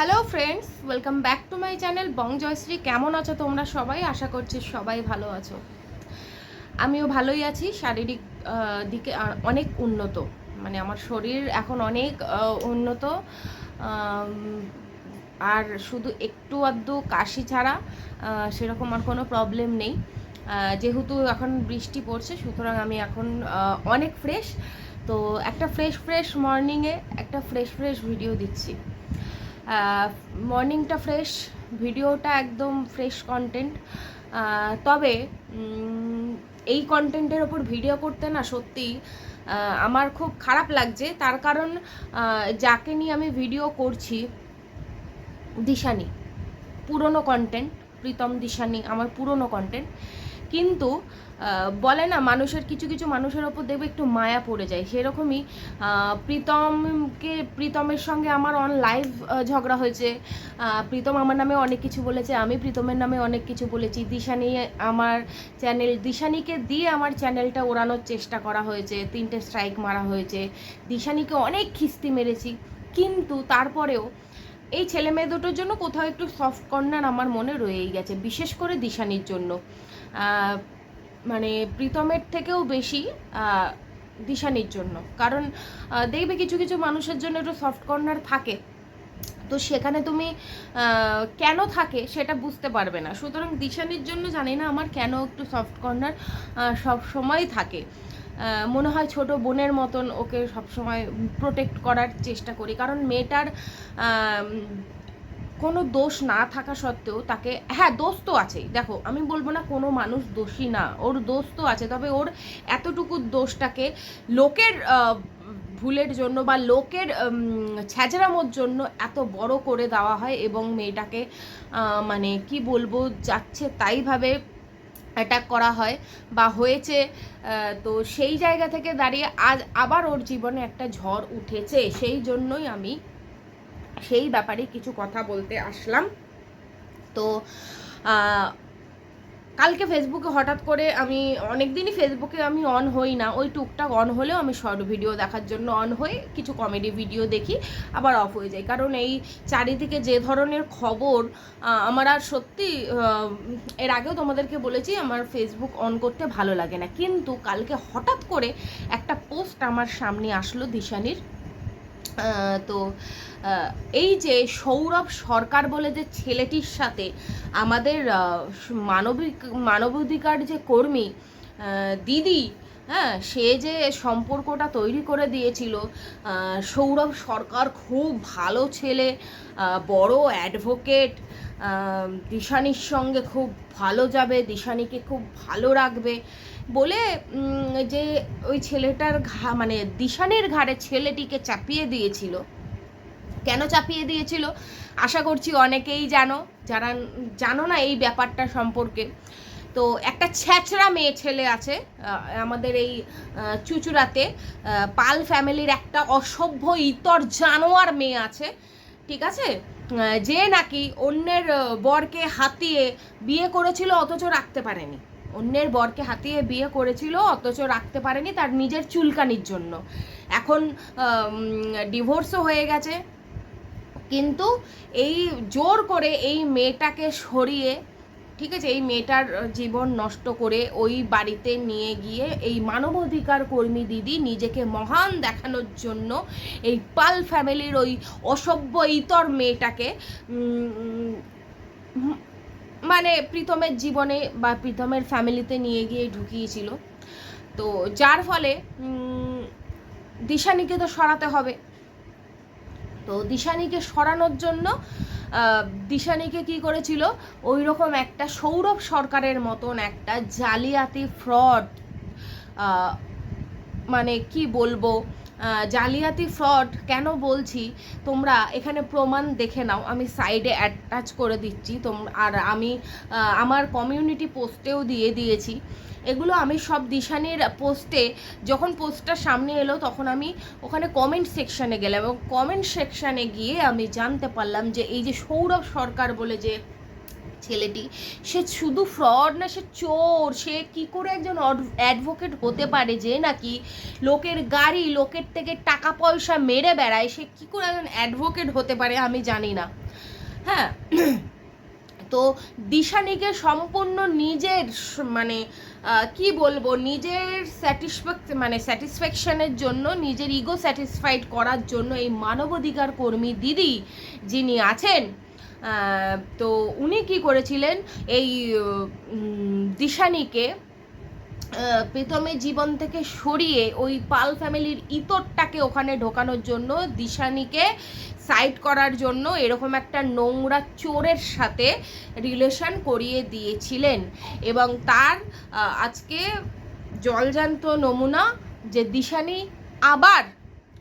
Hello friends welcome back to my channel Bong Joyshree কেমন আছো তোমরা সবাই? আশা করছি সবাই ভালো আছো। আমিও ভালোই আছি। শারীরিক দিকে অনেক উন্নত। মানে আমার শরীর এখন অনেক উন্নত। আর শুধু একটু আধটু কাশি ছাড়া সেরকম আর কোনো প্রবলেম নেই। যেহেতু এখন বৃষ্টি পড়ছে, সুতরাং আমি এখন অনেক ফ্রেশ তো একটা ফ্রেশ ফ্রেশ মর্নিংয়ে একটা ফ্রেশ ফ্রেশ ভিডিও দিচ্ছি। মর্নিংটা ফ্রেশ ভিডিওটা একদম ফ্রেশ কন্টেন্ট তবে এই কন্টেন্টের ওপর ভিডিও করতে না সত্যি আমার খুব খারাপ লাগছে। তার কারণ যাকে নিয়ে আমি ভিডিও করছি, দিশানি, পুরনো কন্টেন্ট প্রীতম দিশানি, আমার পুরনো কন্টেন্ট কিন্তু বলে না মানুষের, কিছু কিছু মানুষের ওপর দেখবে একটু মায়া পড়ে যায়। সেরকমই প্রীতমকে, প্রীতমের সঙ্গে আমার অন লাইভ ঝগড়া হয়েছে। প্রীতম আমার নামে অনেক কিছু বলেছে, আমি প্রীতমের নামে অনেক কিছু বলেছি। দিশানি আমার চ্যানেল দিশানিকে দিয়ে আমার চ্যানেলটা ওড়ানোর চেষ্টা করা হয়েছে, তিনটে স্ট্রাইক মারা হয়েছে। দিশানিকে অনেক খিস্তি মেরেছি, কিন্তু তারপরেও এই ছেলে মেয়ে দুটোর জন্য কোথাও একটু সফট কর্নার আমার মনে রয়েই গেছে, বিশেষ করে দিশানির জন্য। মানে প্রীতমের থেকেও বেশি দিশানির জন্য। কারণ দেখবে কিছু কিছু মানুষের জন্য একটু সফট কর্নার থাকে। তো সেখানে তুমি কেন থাকে সেটা বুঝতে পারবে না। সুতরাং দিশানির জন্য জানি না আমার কেন একটু সফট কর্নার সব সময় থাকে। মনে হয় ছোট বোনের মতন ওকে সবসময় প্রোটেক্ট করার চেষ্টা করি। কারণ মেয়েটার কোনো দোষ না থাকা সত্ত্বেও তাকে হ্যাঁ দোষ তো আছেই। দেখো আমি বলব না কোনো মানুষ দোষী না ওর দোষ তো আছে তবে ওর এতটুকু দোষটাকে লোকের ভুলের জন্য বা লোকের উম, ছ্যাচরামোর জন্য এত বড় করে দেওয়া হয় এবং মেয়েটাকে মানে কি বলব যাচ্ছে তাইভাবে অ্যাটাক করা হয় বা হয়েছে তো সেই জায়গা থেকে দাঁড়িয়ে আজ আবার ওর জীবনে একটা ঝড় উঠেছে সেই জন্যই আমি সেই ব্যাপারে কিছু কথা বলতে আসলাম। তো কালকে ফেসবুকে হঠাৎ করে আমি অনেক দিনই ফেসবুকে আমি অন হই না। ওই টুকটাক অন হলেও আমি শর্ট ভিডিও দেখার জন্য অন হই, কিছু কমেডি ভিডিও দেখি, আবার অফ হয়ে যায় কারণ এই চারিদিকে যে ধরনের খবর আমার আর সত্যি এর আগেও তোমাদেরকে বলেছি, আমার ফেসবুক অন করতে ভালো লাগে না। কিন্তু কালকে হঠাৎ করে একটা পোস্ট আমার সামনে আসলো দিশানির। তো এই যে সৌরভ সরকার বলে যে ছেলেটির সাথে আমাদের মানবিক, মানবাধিকার যে কর্মী দিদি হ্যাঁ সে যে সম্পর্কটা তৈরি করে দিয়েছিল সৌরভ সরকার খুব ভালো ছেলে বড় অ্যাডভোকেট দিশানির সঙ্গে খুব ভালো যাবে, দিশানিকে খুব ভালো রাখবে বলে যে ওই ছেলেটার ঘা মানে দিশানের ঘাড়ে ছেলেটিকে চাপিয়ে দিয়েছিল। কেন চাপিয়ে দিয়েছিল? আশা করছি অনেকেই জানো, যারা জানো না এই ব্যাপারটা সম্পর্কে। তো একটা ছ্যাচড়া মেয়ে ছেলে আছে আমাদের এই চুচুড়াতে পাল ফ্যামিলির একটা অসভ্য ইতর জানোয়ার মেয়ে আছে, ঠিক আছে? যে নাকি অন্যের বরকে হাতিয়ে বিয়ে করেছিল, অথচ রাখতে পারেনি। অন্যের বরকে হাতিয়ে বিয়ে করেছিল, অথচ রাখতে পারেনি তার নিজের চুলকানির জন্য। এখন ডিভোর্সও হয়ে গেছে। কিন্তু এই জোর করে এই মেয়েটাকে সরিয়ে, ঠিক আছে, এই মেয়েটার জীবন নষ্ট করে ওই বাড়িতে নিয়ে গিয়ে এই মানবাধিকার কর্মী দিদি নিজেকে মহান দেখানোর জন্য এই পাল ফ্যামিলির ওই অসভ্য ইতর মেয়েটাকে মানে প্রীতমের জীবনে বা প্রীতমের ফ্যামিলিতে নিয়ে গিয়ে ঢুকিয়েছিল। তো যার ফলে দিশানিকে তো সরাতে হবে। তো দিশানিকে সরানোর জন্য দিশানিকে কি করেছিল? ওই রকম একটা সৌরভ সরকারের মতন একটা জালিয়াতি ফ্রড মানে কি বলব? জালিয়াতি ফ্রড কেন বলছি? তোমরা এখানে প্রমাণ দেখে নাও। আমি সাইডে অ্যাটাচ করে দিচ্ছি। তোম আর আমি আমার কমিউনিটি পোস্টেও দিয়ে দিয়েছি। এগুলো আমি সব দিশানির পোস্টে যখন পোস্টটা সামনে এলো, তখন আমি ওখানে কমেন্ট সেকশানে গেলাম এবং কমেন্ট সেকশানে গিয়ে আমি জানতে পারলাম যে এই যে সৌরভ সরকার বলে যে ছেলেটি। সে শুধু ফ্রড না, সে চোর। সে কি করে একজন অ্যাডভোকেট হতে পারে যে নাকি লোকের গাড়ি, লোকের থেকে টাকা পয়সা মেরে বেড়ায়? সে কি করে একজন অ্যাডভোকেট হতে পারে আমি জানি না। হ্যাঁ? তো দিশানিকে সম্পূর্ণ নিজের মানে কি বলব? নিজের স্যাটিসফ্যাক মানে স্যাটিসফ্যাকশনের জন্য, নিজের ইগো স্যাটিসফাইড করার জন্য এই মানবাধিকার কর্মী দিদি যিনি আছেন তো উনি কি করেছিলেন? এই দিশানিকে প্রীতমের জীবন থেকে সরিয়ে ওই পাল ফ্যামিলির ইতরটাকে ওখানে ঢোকানোর জন্য, দিশানিকে সাইড করার জন্য এরকম একটা নোংরা চোরের সাথে রিলেশন করিয়ে দিয়েছিলেন। এবং তার আজকে জলজান্ত নমুনা যে দিশানি আবার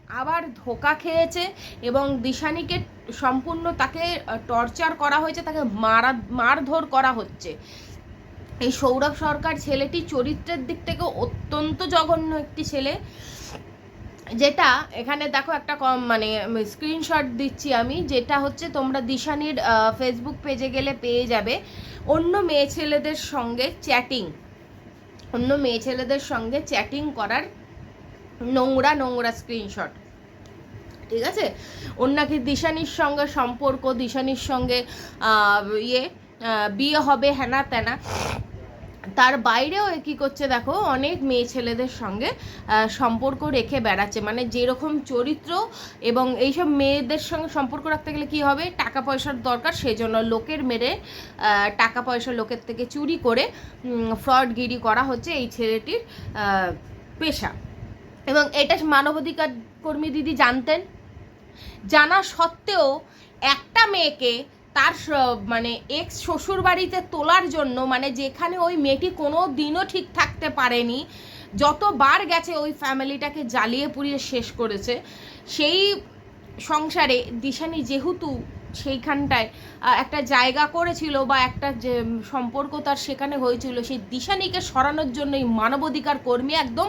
আবার ধোকা খেয়েছে এবং দিশানিকে সম্পূর্ণ তাকে টর্চার করা হয়েছে, তাকে মারা, মারধর করা হচ্ছে। এই সৌরভ সরকার ছেলেটি চরিত্রের দিক থেকে অত্যন্ত জঘন্য একটি ছেলে, যেটা এখানে দেখো একটা কম মানে স্ক্রিনশট দিচ্ছি আমি, যেটা হচ্ছে তোমরা দিশানির ফেসবুক পেজে গেলে পেয়ে যাবে। অন্য মেয়ে ছেলেদের সঙ্গে চ্যাটিং অন্য মেয়ে ছেলেদের সঙ্গে চ্যাটিং করার নোংরা নোংরা স্ক্রিনশট ঠিক আছে? ওর নাকি দিশানির সঙ্গে সম্পর্ক, দিশানির সঙ্গে ইয়ে বিয়ে হবে হ্যানা ত্যানা তার বাইরেও কী করছে দেখো, অনেক মেয়ে ছেলেদের সঙ্গে সম্পর্ক রেখে বেড়াচ্ছে। মানে যেরকম চরিত্র এবং এইসব মেয়েদের সঙ্গে সম্পর্ক রাখতে গেলে কি হবে? টাকা পয়সার দরকার সেই জন্য লোকের মেরে টাকা পয়সা লোকের থেকে চুরি করে ফ্রডগিরি করা হচ্ছে এই ছেলেটির পেশা। এবং এটা মানবাধিকার কর্মী দিদি জানতেন। জানা সত্ত্বেও একটা মেয়েকে তার মানে এক্স শ্বশুর বাড়িতে তোলার জন্য মানে যেখানে ওই মেয়েটি কোনো দিনও ঠিক থাকতে পারেনি, যতবার গেছে ওই ফ্যামিলিটাকে জ্বালিয়ে পুড়িয়ে শেষ করেছে, সেই সংসারে দিশানি যেহেতু সেইখানটায় একটা জায়গা করেছিল বা একটা যে সম্পর্ক তার সেখানে হয়েছিল, সেই দিশানিকে সরানোর জন্য এই মানবাধিকার কর্মী একদম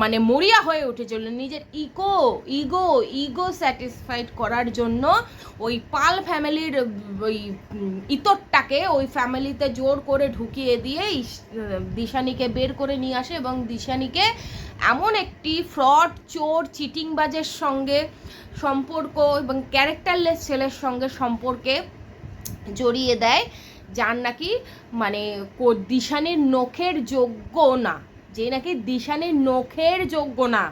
মানে মরিয়া হয়ে উঠেছিল। নিজের ইগো ইগো ইগো স্যাটিসফাইড করার জন্য ওই পাল ফ্যামিলির ওই ইতরটাকে ওই ফ্যামিলিতে জোর করে ঢুকিয়ে দিয়ে দিশানিকে বের করে নিয়ে আসে এবং দিশানিকে এমন একটি ফ্রড, চোর, চিটিংবাজের সঙ্গে সম্পর্ক এবং ক্যারেক্টারলেস ছেলের সঙ্গে সম্পর্কে জড়িয়ে দেয়, যার নাকি মানে দিশানির নখের যোগ্য না। যে নাকি দিশানির নখের যোগ্য না।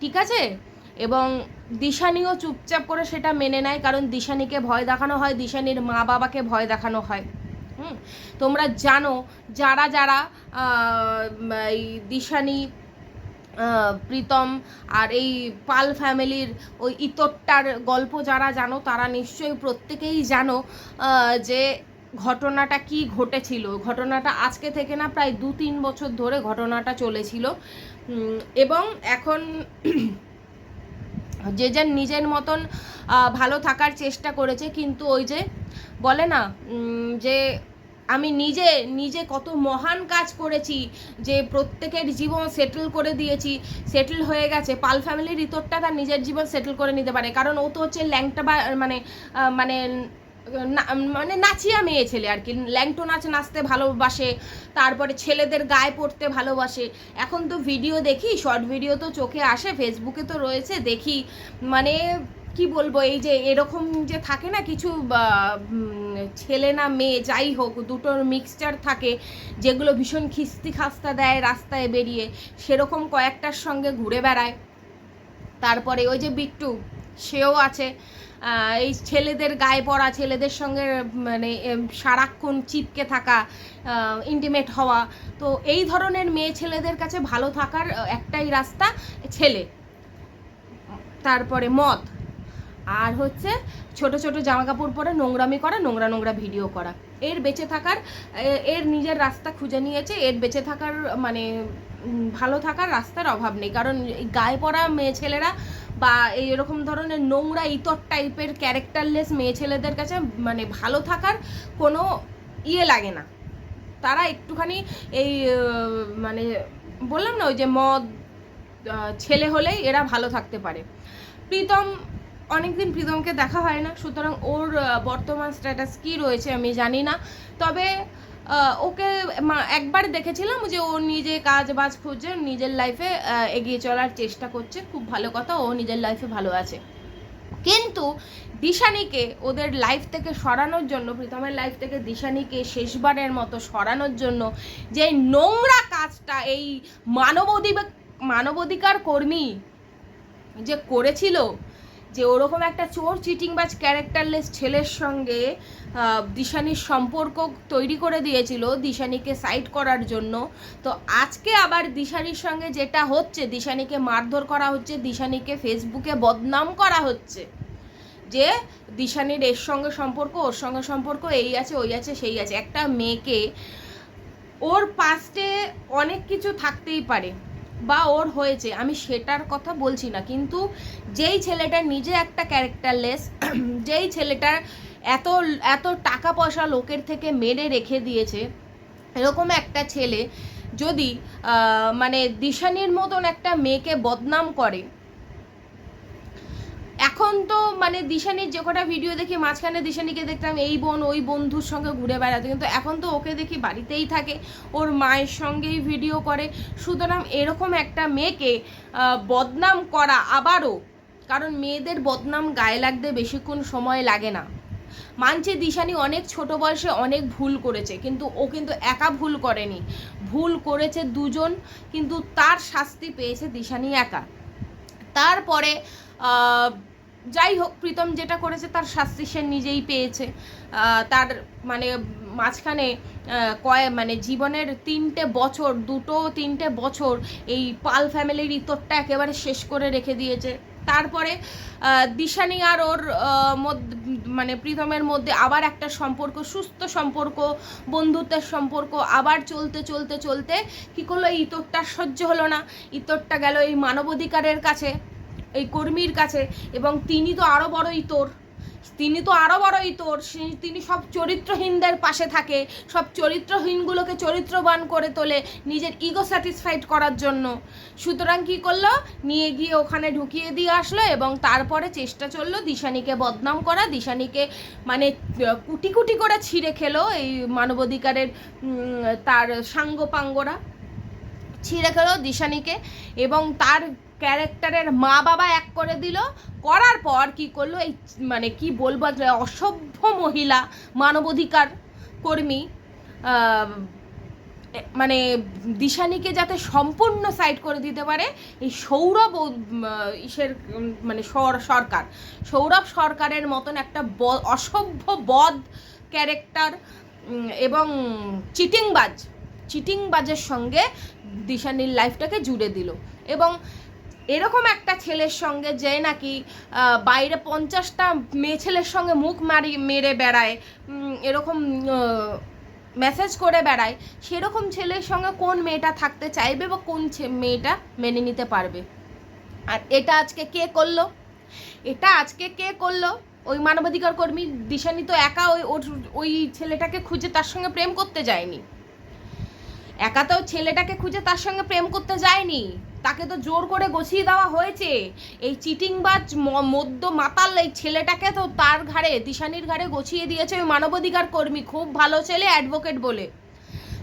ঠিক আছে? এবং দিশানিও চুপচাপ করে সেটা মেনে নেয়, কারণ দিশানিকে ভয় দেখানো হয়, দিশানির মা বাবাকে ভয় দেখানো হয়। হুম? তোমরা জানো, যারা যারা এই দিশানি প্রীতম আর এই পাল ফ্যামিলির ওই ইতরটার গল্প যারা জানো, তারা নিশ্চয়ই প্রত্যেকেই জানো যে ঘটনাটা কি ঘটেছিল। ঘটনাটা আজকে থেকে না প্রায় দু তিন বছর ধরে ঘটনাটা চলেছিল। এবং এখন যে যার নিজের মতন ভালো থাকার চেষ্টা করেছে, কিন্তু ওই যে বলে না যে আমি নিজে নিজে কত মহান কাজ করেছি যে প্রত্যেকের জীবন সেটেল করে দিয়েছি সেটেল হয়ে গেছে। পাল ফ্যামিলির ইতরটা তার নিজের জীবন সেটেল করে নিতে পারে। কারণ ও তো হচ্ছে ল্যাংটা বা মানে মানে মানে নাচিয়া মেয়ে ছেলে আর কি। ল্যাংটো নাচ নাচতে ভালোবাসে, তারপরে ছেলেদের গায়ে পড়তে ভালোবাসে। এখন তো ভিডিও দেখি শর্ট ভিডিও তো চোখে আসে ফেসবুকে তো রয়েছে, দেখি। মানে কি বলব, এই যে এরকম যে থাকে না কিছু ছেলে না মেয়ে, যাই হোক, দুটোর মিক্সচার থাকে, যেগুলো ভীষণ খিস্তি খাস্তা দেয় রাস্তায় বেরিয়ে, সেরকম কয়েকটার সঙ্গে ঘুরে বেড়ায়। তারপরে ওই যে বিট্টু, সেও আছে। এই ছেলেদের গায়ে পড়া, ছেলেদের সঙ্গে মানে সারাক্ষণ চিপকে থাকা ইন্টিমেট হওয়া। তো এই ধরনের মেয়ে ছেলেদের কাছে ভালো থাকার, একটাই রাস্তা, ছেলে। তারপরে মদ। আর হচ্ছে ছোট ছোট জামা কাপড় পরে নোংরামি করা, নোংরা নোংরা ভিডিও করা। এর বেঁচে থাকার এর নিজের রাস্তা খুঁজে নিয়েছে, এর বেঁচে থাকার মানে ভালো থাকার রাস্তার অভাব নেই। কারণ গায়ে পড়া মেয়ে ছেলেরা বা এই এরকম ধরনের নোংরা ইতর টাইপের ক্যারেক্টারলেস মেয়ে ছেলেদের কাছে মানে ভালো থাকার কোনো ইয়ে লাগে না। তারা একটুখানি এই মানে বললাম না, ওই যে মদ ছেলে হলেই এরা ভালো থাকতে পারে। প্রীতম অনেকদিন প্রীতমকে দেখা হয় না, সুতরাং ওর বর্তমান স্ট্যাটাস কি রয়েছে আমি জানি না। তবে ওকে একবার দেখেছিলাম যে ও নিজে কাজ বাজ খুঁজছে, নিজের লাইফে এগিয়ে চলার চেষ্টা করছে। খুব ভালো কথা, ও নিজের লাইফে ভালো আছে। কিন্তু দিশানিকে, ওদের লাইফ থেকে সরানোর জন্য, প্রীতমের লাইফ থেকে দিশানিকে শেষবারের মতো সরানোর জন্য, যে নোংরা কাজটা, এই মানবাধিকার মানবাধিকার কর্মী যে করেছিল যে ওরকম একটা চোর চিটিংবাজ ক্যারেক্টারলেস ছেলের সঙ্গে দিশানির সম্পর্ক তৈরি করে দিয়েছিল দিশানিকে সাইড করার জন্য। তো আজকে আবার দিশানির সঙ্গে যেটা হচ্ছে, দিশানিকে মারধর করা হচ্ছে, দিশানিকে ফেসবুকে বদনাম করা হচ্ছে। যে দিশানির এর সঙ্গে সম্পর্ক, ওর সঙ্গে সম্পর্ক এই আছে, ওই আছে, সেই আছে। একটা মেয়েকে ওর পাস্টে অনেক কিছু থাকতেই পারে। বা ওর হয়েছে, আমি সেটার কথা বলছি না। কিন্তু যেই ছেলেটা নিজে একটা ক্যারেক্টারলেস যেই ছেলেটার এত এত টাকা পয়সা লোকের থেকে মেরে রেখে দিয়েছে, এরকম একটা ছেলে যদি মানে দিশানির মতন একটা মেয়েকে বদনাম করে এখন তো মানে দিশানির যে কটা ভিডিও দেখি, মাঝখানে দিশানিকে দেখতাম, এই বোন, ওই বন্ধুর সঙ্গে ঘুরে বেড়াতে। কিন্তু এখন তো ওকে দেখি বাড়িতেই থাকে, ওর মায়ের সঙ্গেই ভিডিও করে। সুতরাং এরকম একটা মেয়েকে বদনাম করা আবারও, কারণ মেয়েদের বদনাম গায়ে লাগতে বেশিক্ষণ সময় লাগে না। মানছে দিশানি অনেক ছোট বয়সে অনেক ভুল করেছে, কিন্তু ও কিন্তু একা ভুল করেনি। ভুল করেছে দুজন, কিন্তু তার শাস্তি পেয়েছে দিশানি একা। তারপরে যাই হোক, প্রীতম যেটা করেছে তার শাস্তি সে নিজেই পেয়েছে। তার মানে মাঝখানে কয় মানে জীবনের তিনটে বছর, দুটো তিনটে বছর এই পাল ফ্যামিলির ইতরটা একেবারে শেষ করে রেখে দিয়েছে। তারপরে দিশানি আর ওর মানে প্রীতমের মধ্যে আবার একটা সম্পর্ক, সুস্থ সম্পর্ক, বন্ধুত্বের সম্পর্ক আবার চলতে চলতে চলতে কী করল? এই ইতরটা সহ্য হলো না। ইতরটা গেল এই মানবাধিকারের কাছে। এই কর্মীর কাছে এবং তিনি তো আরও বড় ইতর তিনি তো আরও বড় ইতর তিনি সব চরিত্রহীনদের পাশে থাকে, সব চরিত্রহীনগুলোকে চরিত্রবান করে তোলে নিজের ইগো স্যাটিসফাইড করার জন্য। সুতরাং কি করল? নিয়ে গিয়ে ওখানে ঢুকিয়ে দিয়ে আসলো এবং তারপরে চেষ্টা চলল দিশানিকে বদনাম করা। দিশানিকে মানে কুটি কুটি করে ছিঁড়ে খেলো এই মানবাধিকারের তার সাঙ্গপাঙ্গরা। ছিঁড়ে খেলো দিশানিকে এবং তার ক্যারেক্টারের মা বাবা এক করে দিল। করার পর কি করল? এই মানে কি বলব অসভ্য মহিলা, মানবাধিকার কর্মী মানে দিশানিকে যাতে সম্পূর্ণ সাইড করে দিতে পারে, এই সৌরভ ইসের মানে সর- সরকার। সৌরভ সরকারের মতন একটা অসভ্য বদ ক্যারেক্টার এবং চিটিংবাজ, চিটিংবাজের সঙ্গে দিশানির লাইফটাকে জুড়ে দিল। এবং এরকম একটা ছেলের সঙ্গে যে নাকি বাইরে পঞ্চাশটা মেয়ে ছেলের সঙ্গে মুখ মারি, মেরে বেড়ায় এরকম মেসেজ করে বেড়ায়, সেরকম ছেলের সঙ্গে কোন মেয়েটা থাকতে চাইবে বা কোন মেয়েটা মেনে নিতে পারবে? আর এটা আজকে কে করল? এটা আজকে কে করল? ওই মানবাধিকার কর্মী দিশানি তো একা ওই ওই ছেলেটাকে খুঁজে তার সঙ্গে প্রেম করতে যায়নি। একা তো ছেলেটাকে খুঁজে তার সঙ্গে প্রেম করতে যায়নি। তাকে তো জোর করে গছিয়ে দেওয়া হয়েছে। এই চিটিংবাজ মদ্য মাতাল এই ছেলেটাকে তো তার ঘাড়ে, দিশানির ঘাড়ে গছিয়ে দিয়েছে ওই মানবাধিকার কর্মী, খুব ভালো ছেলে অ্যাডভোকেট বলে।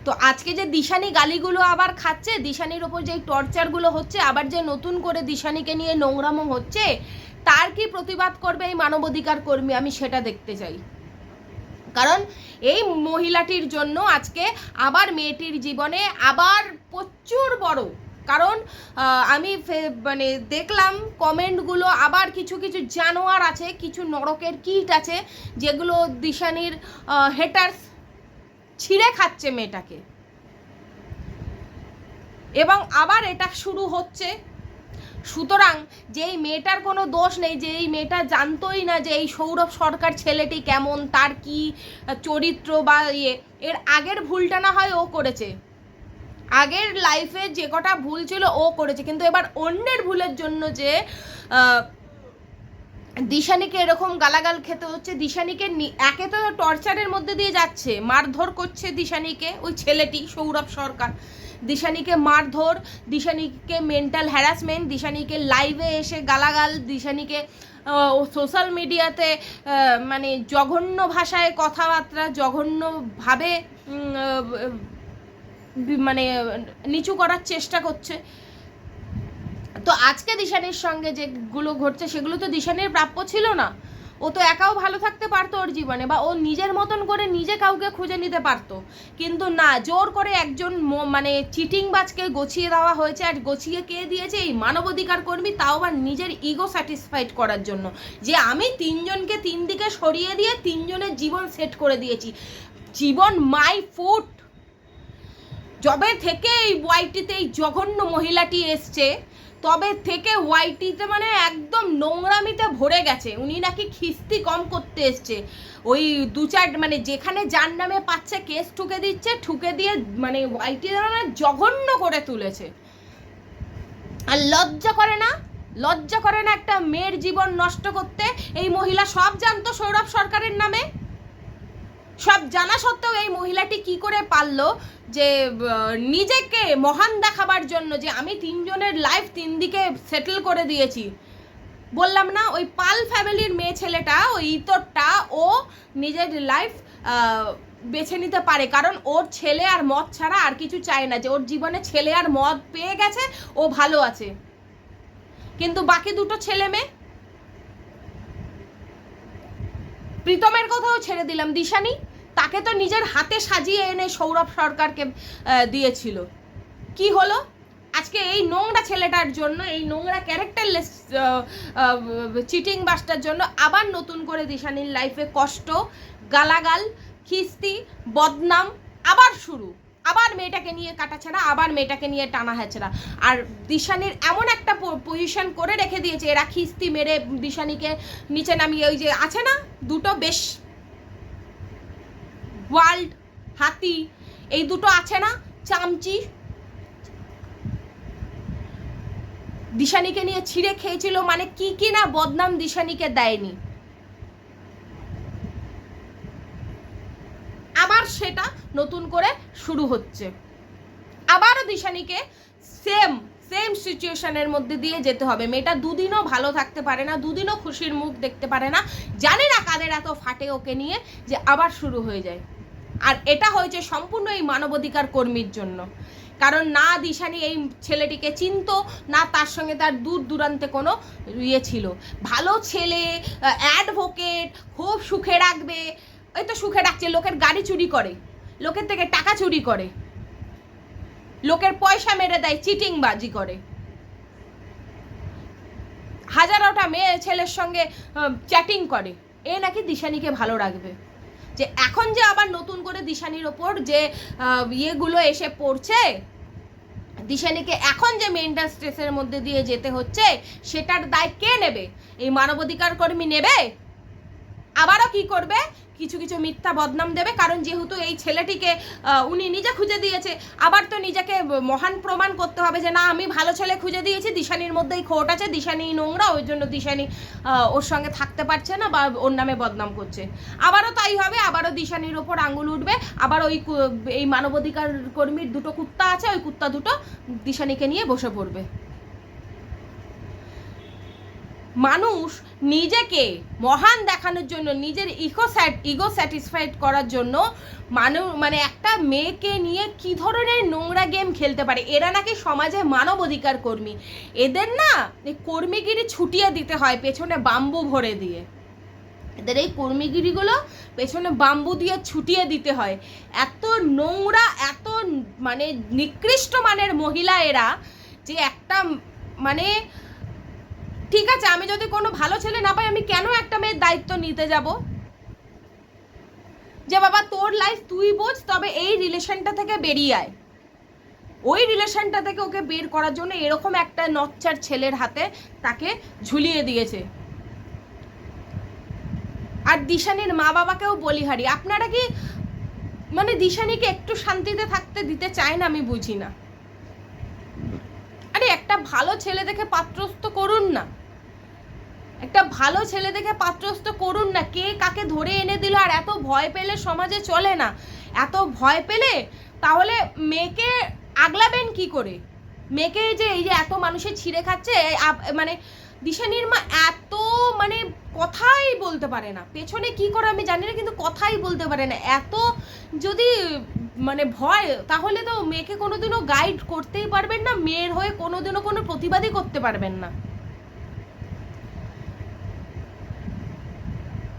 তো আজকে যে দিশানি গালিগুলো আবার খাচ্ছে, দিশানির ওপর যে টর্চারগুলো হচ্ছে, আবার যে নতুন করে দিশানিকে নিয়ে নোংরামো হচ্ছে, তার কি প্রতিবাদ করবে এই মানবাধিকার কর্মী? আমি সেটা দেখতে চাই। কারণ এই মহিলাটির জন্য আজকে আবার মেয়েটির জীবনে আবার প্রচুর বড় কারণ আমি মানে দেখলাম কমেন্টগুলো, আবার কিছু কিছু জানোয়ার আছে, কিছু নরকের কিট আছে, যেগুলো দিশানির হেটার্স ছিঁড়ে খাচ্ছে মেয়েটাকে। এবং আবার এটা শুরু হচ্ছে। সুতরাং যে এই মেয়েটার কোনো দোষ নেই যে এই মেয়েটা জানতোই না যে এই সৌরভ সরকার ছেলেটি কেমন, তার কি চরিত্র বা ইয়ে এর আগের ভুলটা না হয় ও করেছে। আগের লাইফে যে কটা ভুল ছিল ও করেছে। কিন্তু এবার অন্যের ভুলের জন্য যে দিশানিকে এরকম গালাগাল খেতে হচ্ছে, দিশানিকে একে তো টর্চারের মধ্যে দিয়ে যাচ্ছে। মারধর করছে দিশানিকে, ওই ছেলেটি, সৌরভ সরকার। দিশানিকে মারধর, দিশানিকে মেন্টাল হ্যারাসমেন্ট দিশানিকে লাইভে এসে গালাগাল, দিশানিকে সোশ্যাল মিডিয়াতে মানে জঘন্য ভাষায় কথাবার্তা, জঘন্যভাবে মানে নিচু করার চেষ্টা করছে। তো আজকে দিশানির সঙ্গে যেগুলো ঘটছে, সেগুলো তো দিশানির প্রাপ্য ছিল না। ও তো একাও ভালো থাকতে পারতো ওর জীবনে, বা ও নিজের মতন করে নিজে কাউকে খুঁজে নিতে পারতো। কিন্তু না, জোর করে একজন মানে চিটিং বাজকে গছিয়ে দেওয়া হয়েছে, আর গছিয়ে কে দিয়েছে এই মানবাধিকার কর্মী, তাও আবার নিজের ইগো স্যাটিসফাইড করার জন্য। যে আমি তিনজনকে তিন দিকে সরিয়ে দিয়ে তিনজনের জীবন সেট করে দিয়েছি। জীবন মাই ফুট যবে থেকে এই ওয়াইটিতে এই জঘন্য মহিলাটি এসছে, তবে থেকে ওয়াইটিতে মানে একদম নোংরামিতে ভরে গেছে। উনি নাকি খিস্তি কম করতে এসছে। ওই দু চার মানে যেখানে যার নামে পাচ্ছে, কেস ঠুকে দিচ্ছে, ঠুকে দিয়ে মানে ওয়াইটি মানে জঘন্য করে তুলেছে। আর লজ্জা করে না, লজ্জা করে না একটা মেয়ের জীবন নষ্ট করতে? এই মহিলা সব জানতো সৌরভ সরকারের নামে? সব জানা সত্ত্বেও এই মহিলাটি কি করে পারল যে নিজেকে মহান দেখাবার জন্য যে আমি তিনজনের লাইফ তিন দিকে সেটেল করে দিয়েছি? বললাম না, ওই পাল ফ্যামিলির মেয়ে ছেলেটা, ওই ইতরটা, ও নিজের লাইফ বেছে নিতে পারে। কারণ ওর ছেলে আর মদ ছাড়া আর কিছু চায় না যে, ওর জীবনে ছেলে আর মদ পেয়ে গেছে, ও ভালো আছে। কিন্তু বাকি দুটো ছেলে মেয়ে? প্রীতমের কথাও ছেড়ে দিলাম। দিশানি? তাকে তো নিজের হাতে সাজিয়ে এনে সৌরভ সরকারকে দিয়েছিল। কি হলো? আজকে এই নোংরা ছেলেটার জন্য, এই নোংরা ক্যারেক্টারলেস চিটিং বাসটার জন্য আবার নতুন করে দিশানির লাইফে কষ্ট, গালাগাল, খিস্তি, বদনাম আবার শুরু। আবার মেয়েটাকে নিয়ে কাটাছাড়া, আবার মেয়েটাকে নিয়ে টানা হেঁচড়া আর দিশানির এমন একটা পজিশন করে রেখে দিয়েছে, এরা খিস্তি মেরে দিশানিকে নিচে নামিয়ে, ওই যে আছে না, দুটো বেশ ওয়ার্ল্ড, হাতি, এই দুটো আছে না? চামচি। দিশানিকে নিয়ে ছিঁড়ে খেয়েছিল মানে কি কি না বদনাম দিশানিকে দেয়নি। আবার সেটা নতুন করে শুরু হচ্ছে। আবারও দিশানিকে সেম সেম সিচুয়েশনের মধ্যে দিয়ে যেতে হবে। মেয়েটা দুদিনও ভালো থাকতে পারে না, দুদিনও খুশির মুখ দেখতে পারে না। জানি না কাদের এত ফাটে ওকে নিয়ে যে আবার শুরু হয়ে যায়। আর এটা হয়েছে সম্পূর্ণ এই মানবাধিকার কর্মীর জন্য। কারণ না দিশানি এই ছেলেটিকে চিনতো, না তার সঙ্গে তার দূর দূরান্তে কোনো ইয়ে ছিল। ভালো ছেলে অ্যাডভোকেট খুব সুখে রাখবে। ওই তো সুখে রাখছে, লোকের গাড়ি চুরি করে, লোকের থেকে টাকা চুরি করে। লোকের পয়সা মেরে দেয় চিটিং বাজি করে হাজারোটা মেয়ে ছেলের সঙ্গে চ্যাটিং করে। এ নাকি দিশানিকে ভালো রাখবে। যে এখন যে আবার নতুন করে দিশানির ওপর যে ইয়েগুলো এসে পড়ছে, দিশানিকে এখন যে মেন্টাল স্ট্রেসের মধ্যে দিয়ে যেতে হচ্ছে, সেটার দায় কে নেবে? এই মানবাধিকার কর্মী নেবে? কি করবে? কিছু কিছু মিথ্যা বদনাম দেবে, কারণ যেহেতু এই ছেলেটিকে উনি নিজে খুঁজে দিয়েছে। আবার তো নিজেকে মহান প্রমাণ করতে হবে যে, না, আমি ভালো ছেলে খুঁজে দিয়েছি, দিশানির মধ্যেই খোট আছে, দিশানি নোংরা, ওই জন্য দিশানি ওর সঙ্গে থাকতে পারছে না বা ওর নামে বদনাম করছে। আবারও তাই হবে, আবারও দিশানির ওপর আঙুল উঠবে, আবার ওই এই মানবাধিকার কর্মীর দুটো কুত্তা আছে, ওই কুত্তা দুটো দিশানিকে নিয়ে বসে পড়বে। মানুষ নিজেকে মহান দেখানোর জন্য, নিজের ইকো স্যাট ইগো স্যাটিসফাইড করার জন্য মানুষ মানে একটা মেয়েকে নিয়ে কি ধরনের নোংরা গেম খেলতে পারে? এরা নাকি সমাজে মানব অধিকার কর্মী। এদের না কর্মীগিরি ছুটিয়ে দিতে হয় পেছনে বাম্বু ভরে দিয়ে। এদের এই কর্মীগিরিগুলো পেছনে বাম্বু দিয়ে ছুটিয়ে দিতে হয়। এত নোংরা, এত মানে নিকৃষ্ট মানের মহিলা এরা যে একটা মানে ঠিক আছে, আমি যদি কোনো ভালো ছেলে না পাই, আমি কেন একটা মেয়ের দায়িত্ব নিতে যাব? যে বাবা, তোর লাইফ তুই বোঝ, তবে এই রিলেশনটা থেকে বেরিয়ে আয়। ওই রিলেশনটা থেকে ওকে বের করার জন্য এরকম একটা নচ্চার ছেলের হাতে তাকে ঝুলিয়ে দিয়েছে। আর দিশানির মা বাবাকেও বলিহারি আপনারা কি মানে দিশানিকে একটু শান্তিতে থাকতে দিতে চায় না আমি বুঝি না। আরে একটা ভালো ছেলে দেখে পাত্রস্থ করুন না। একটা ভালো ছেলে দেখে পাত্রস্থ করুন না। কে কাকে ধরে এনে দিল আর এত ভয় পেলে সমাজে চলে না। এত ভয় পেলে তাহলে মেয়েকে আগলাবেন কি করে? মেয়েকে যে, এই যে এত মানুষের ছিঁড়ে খাচ্ছে মানে দিশানির মা এত মানে কথাই বলতে পারে না। পেছনে কি করে আমি জানি না, কিন্তু কথাই বলতে পারে না। এত যদি মানে ভয়, তাহলে তো মেয়েকে কোনোদিনও গাইড করতেই পারবেন না, মেয়ের হয়ে কোনোদিনও কোনো প্রতিবাদই করতে পারবেন না।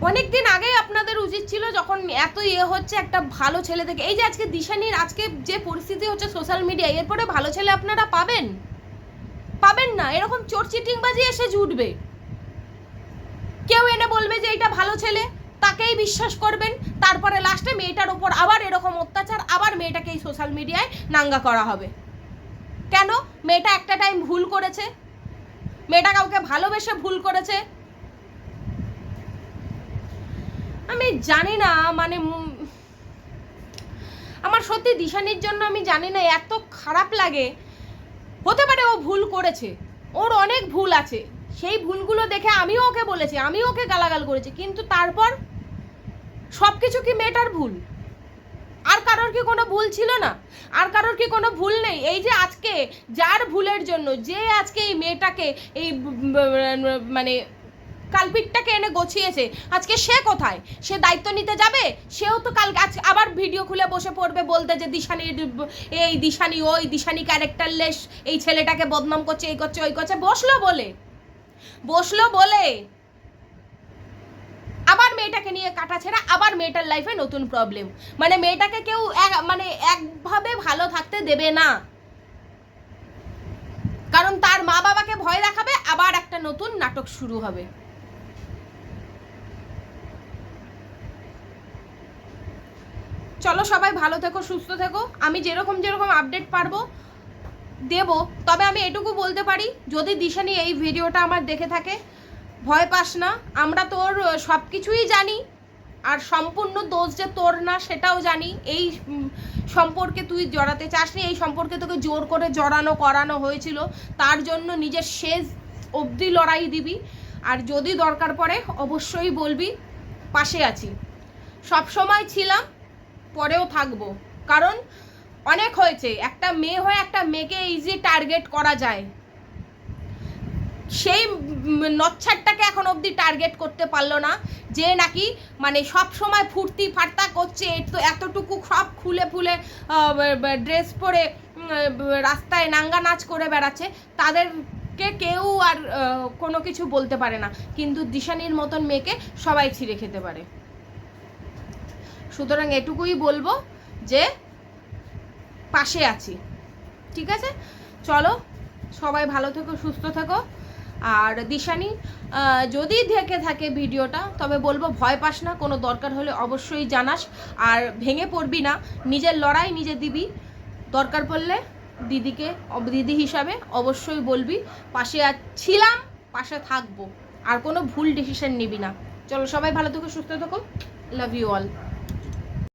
অনেকদিন আগেই আপনাদের উচিত ছিল যখন এত ইয়ে হচ্ছে একটা ভালো ছেলে থেকে এই যে আজকে দিশানির আজকে যে পরিস্থিতি হচ্ছে সোশ্যাল মিডিয়ায় এরপরে ভালো ছেলে আপনারা পাবেন? পাবেন না, এরকম চোর চিটিংবাজি এসে জুটবে। কেউ এনে বলবে যে এটা ভালো ছেলে, তাকেই বিশ্বাস করবেন, তারপরে লাস্টে মেয়েটার ওপর আবার এরকম অত্যাচার, আবার মেয়েটাকে এই সোশ্যাল মিডিয়ায় নাঙ্গা করা হবে। কেন? মেয়েটা একটা টাইম ভুল করেছে। মেয়েটা কাউকে ভালোবেসে ভুল করেছে। আমি জানি না মানে আমার সত্যি দিশানির জন্য আমি জানি না, এত খারাপ লাগে। হতে পারে ও ভুল করেছে, ওর অনেক ভুল আছে। সেই ভুলগুলো দেখে আমিও ওকে বলেছি, আমিও ওকে গালাগাল করেছি, কিন্তু তারপর সব কিছু কি মেয়েটার ভুল? আর কারোর কি কোনো ভুল ছিল না? আর কারোর কি কোনো ভুল নেই? এই যে আজকে, যার ভুলের জন্য, যে আজকে এই মেয়েটাকে এই মানে কালপিটটাকে এনে গছিয়েছে। আজকে সে কোথায়? সে দায়িত্ব নিতে যাবে? সেও তো কাল আজ আবার ভিডিও খুলে বসে পড়বে বলতে যে দিশানি, এই দিশানি, ওই দিশানি ক্যারেক্টারলেস এই ছেলেটাকে বদনাম করছে, এই করছে, ওই করছে, বসল বলে। বসল বলে। আবার মেয়েটাকে নিয়ে কাটা ছেড়া, আবার মেয়েটার লাইফে নতুন প্রবলেম মানে মেয়েটাকে কেউ মানে একভাবে ভালো থাকতে দেবে না। কারণ তার মা বাবাকে ভয় দেখাবে, আবার একটা নতুন নাটক শুরু হবে। চলো সবাই ভালো থেকো, সুস্থ থেকো। আমি যেরকম যেরকম আপডেট পারব, দেব। তবে আমি এটুকু বলতে পারি, যদি দিশানি এই ভিডিওটা আমার দেখে থাকে, ভয় পাস না। আমরা তোর সব কিছুই জানি, আর সম্পূর্ণ দোষ যে তোর না, সেটাও জানি। এই সম্পর্কে তুই জড়াতে চাসনি, এই সম্পর্কে তোকে জোর করে জড়ানো, করানো হয়েছিল। তার জন্য নিজের শেষ অবধি লড়াই দিবি। আর যদি দরকার পড়ে, অবশ্যই বলবি, পাশে আছি। সব সময় ছিলাম পরেও থাকব। কারণ অনেক হয়েছে। একটা মেয়ে হয়ে একটা মেয়েকে ইজি টার্গেট করা যায়। সেই নচ্ছারটাকে এখন অবধি টার্গেট করতে পারল না। যে নাকি মানে সব সময় ফুর্তি ফার্তা করছে তো এতটুকু সব খুলে ফুলে ড্রেস পরে রাস্তায় নাঙ্গা নাচ করে বেড়াচ্ছে, তাদেরকে কেউ আর কোনো কিছু বলতে পারে না। কিন্তু দিশানির মতন মেয়েকে সবাই ছিঁড়ে খেতে পারে। সুতরাং এটুকুই বলব যে পাশে আছি। ঠিক আছে? চলো, সবাই ভালো থেকো, সুস্থ থেকো। আর দিশানি যদি দেখে থাকে ভিডিওটা, তবে বলব ভয় পাস না, কোনো দরকার হলে অবশ্যই জানাস। আর ভেঙে পড়বি না, নিজের লড়াই নিজে দিবি। দরকার পড়লে দিদিকে দিদি হিসাবে অবশ্যই বলবি, পাশে ছিলাম পাশে থাকব। আর কোনো ভুল ডিসিশন নিবি না। চলো সবাই ভালো থেকো, সুস্থ থেকো। Love you all